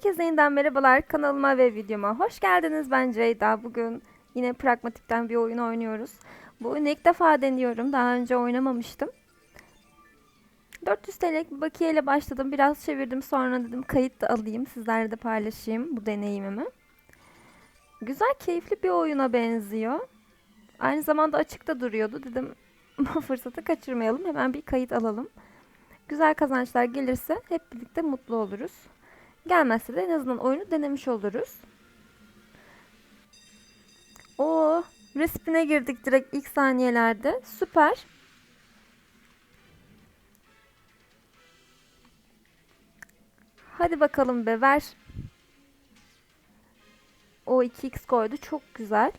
Herkese yeniden merhabalar kanalıma ve videoma hoş geldiniz. Ben Ceyda. Bugün yine pragmatikten bir oyun oynuyoruz. Bu oyunu ilk defa deniyorum. Daha önce oynamamıştım. 400 TL'lik bir bakiyeyle başladım. Biraz çevirdim. Sonra dedim kayıt da alayım. Sizlerle de paylaşayım bu deneyimimi. Güzel, keyifli bir oyuna benziyor. Aynı zamanda açıkta duruyordu. Dedim fırsatı kaçırmayalım. Hemen bir kayıt alalım. Güzel kazançlar gelirse hep birlikte mutlu oluruz. Gelmezse de en azından oyunu denemiş oluruz. O resmine girdik direkt ilk saniyelerde. Süper. Hadi bakalım be ver. O 2x koydu. Çok güzel.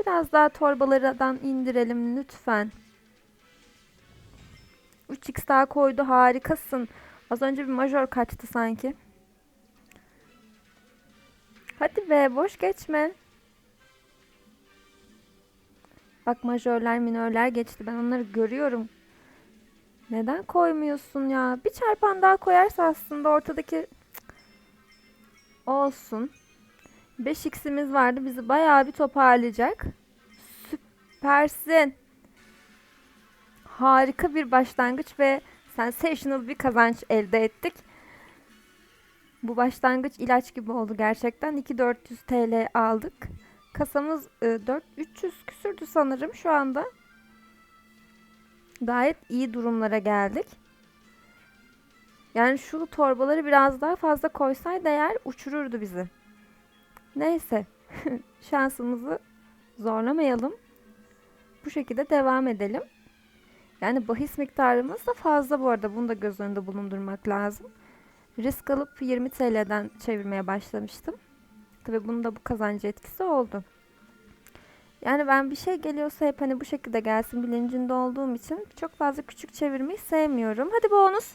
Biraz daha torbalardan indirelim lütfen. 3x daha koydu. Harikasın. Az önce bir majör kaçtı sanki. Hadi be boş geçme. Bak majörler minörler geçti. Ben onları görüyorum. Neden koymuyorsun ya? Bir çarpan daha koyarsa aslında ortadaki olsun. 5x'imiz vardı. Bizi bayağı bir toparlayacak. Süpersin. Harika bir başlangıç ve sensational bir kazanç elde ettik. Bu başlangıç ilaç gibi oldu gerçekten. 2400 TL aldık. Kasamız e, 4 300 küsürdü sanırım şu anda. Gayet iyi durumlara geldik. Yani şu torbaları biraz daha fazla koysaydı eğer uçururdu bizi. Neyse. Şansımızı zorlamayalım. Bu şekilde devam edelim. Yani bahis miktarımız da fazla bu arada. Bunu da göz önünde bulundurmak lazım. Risk alıp 20 TL'den çevirmeye başlamıştım. Tabi bunun da bu kazancı etkisi oldu. Yani ben bir şey geliyorsa hep hani bu şekilde gelsin bilincinde olduğum için çok fazla küçük çevirmeyi sevmiyorum. Hadi bonus.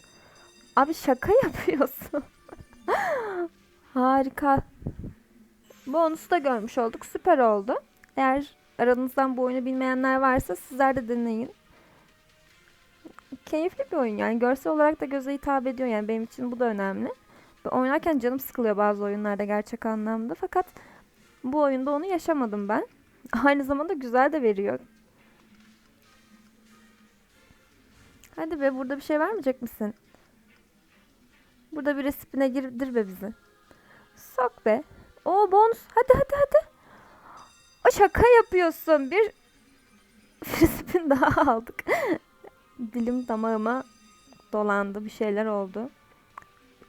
Abi şaka yapıyorsun. Harika. Bonusu da görmüş olduk. Süper oldu. Eğer aranızdan bu oyunu bilmeyenler varsa sizler de deneyin keyifli bir oyun yani görsel olarak da göze hitap ediyor yani benim için bu da önemli. Oynarken canım sıkılıyor bazı oyunlarda gerçek anlamda fakat bu oyunda onu yaşamadım ben. Aynı zamanda güzel de veriyor. Hadi be burada bir şey vermeyecek misin? Burada bir resipine girdir be bizi. Sok be. O bonus. Hadi hadi hadi. O şaka yapıyorsun. Bir resipin daha aldık. Dilim damağıma dolandı. Bir şeyler oldu.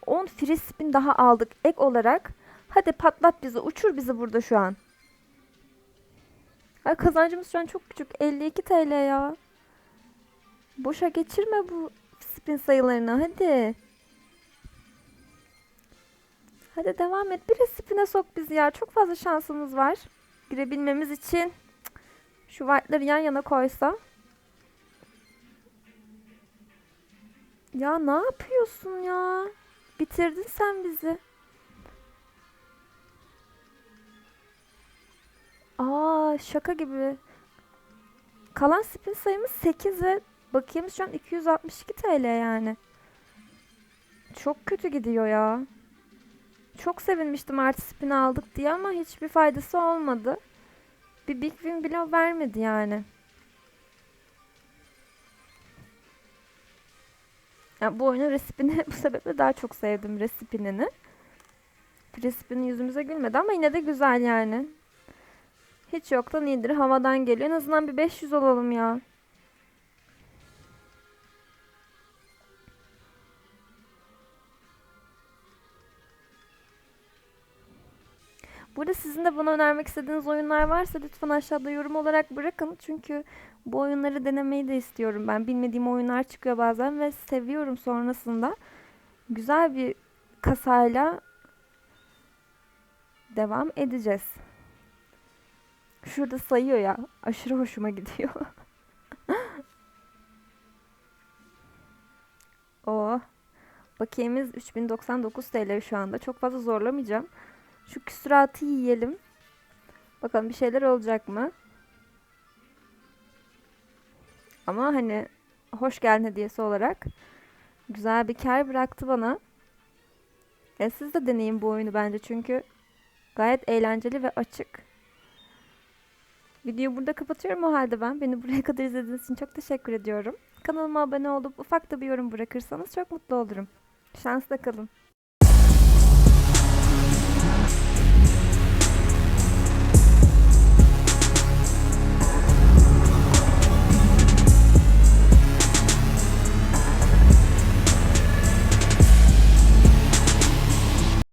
10 free daha aldık ek olarak. Hadi patlat bizi. Uçur bizi burada şu an. Ay kazancımız şu an çok küçük. 52 TL ya. Boşa geçirme bu spin sayılarını. Hadi. Hadi devam et. Bir spine sok bizi ya. Çok fazla şansımız var. Girebilmemiz için. Şu white'ları yan yana koysa. Ya ne yapıyorsun ya? Bitirdin sen bizi. Aa şaka gibi. Kalan spin sayımız 8 ve bakiyemiz şu an 262 TL yani. Çok kötü gidiyor ya. Çok sevinmiştim artı spin aldık diye ama hiçbir faydası olmadı. Bir big win bile vermedi yani. Yani bu oyunun resipini bu sebeple daha çok sevdim resipinini. Resipinin yüzümüze gülmedi ama yine de güzel yani. Hiç yoktan iyidir. Havadan geliyor. En azından bir 500 olalım ya. Burada sizin de bana önermek istediğiniz oyunlar varsa lütfen aşağıda yorum olarak bırakın. Çünkü bu oyunları denemeyi de istiyorum ben. Bilmediğim oyunlar çıkıyor bazen ve seviyorum sonrasında. Güzel bir kasayla devam edeceğiz. Şurada sayıyor ya. Aşırı hoşuma gidiyor. oh. Bakiyemiz 3099 TL şu anda. Çok fazla zorlamayacağım. Şu küsuratı yiyelim. Bakalım bir şeyler olacak mı? Ama hani hoş geldin hediyesi olarak Güzel bir kar bıraktı bana. E, siz de deneyin bu oyunu bence çünkü gayet eğlenceli ve açık. Videoyu burada kapatıyorum o halde ben. Beni buraya kadar izlediğiniz için çok teşekkür ediyorum. Kanalıma abone olup ufak da bir yorum bırakırsanız çok mutlu olurum. Şansla kalın.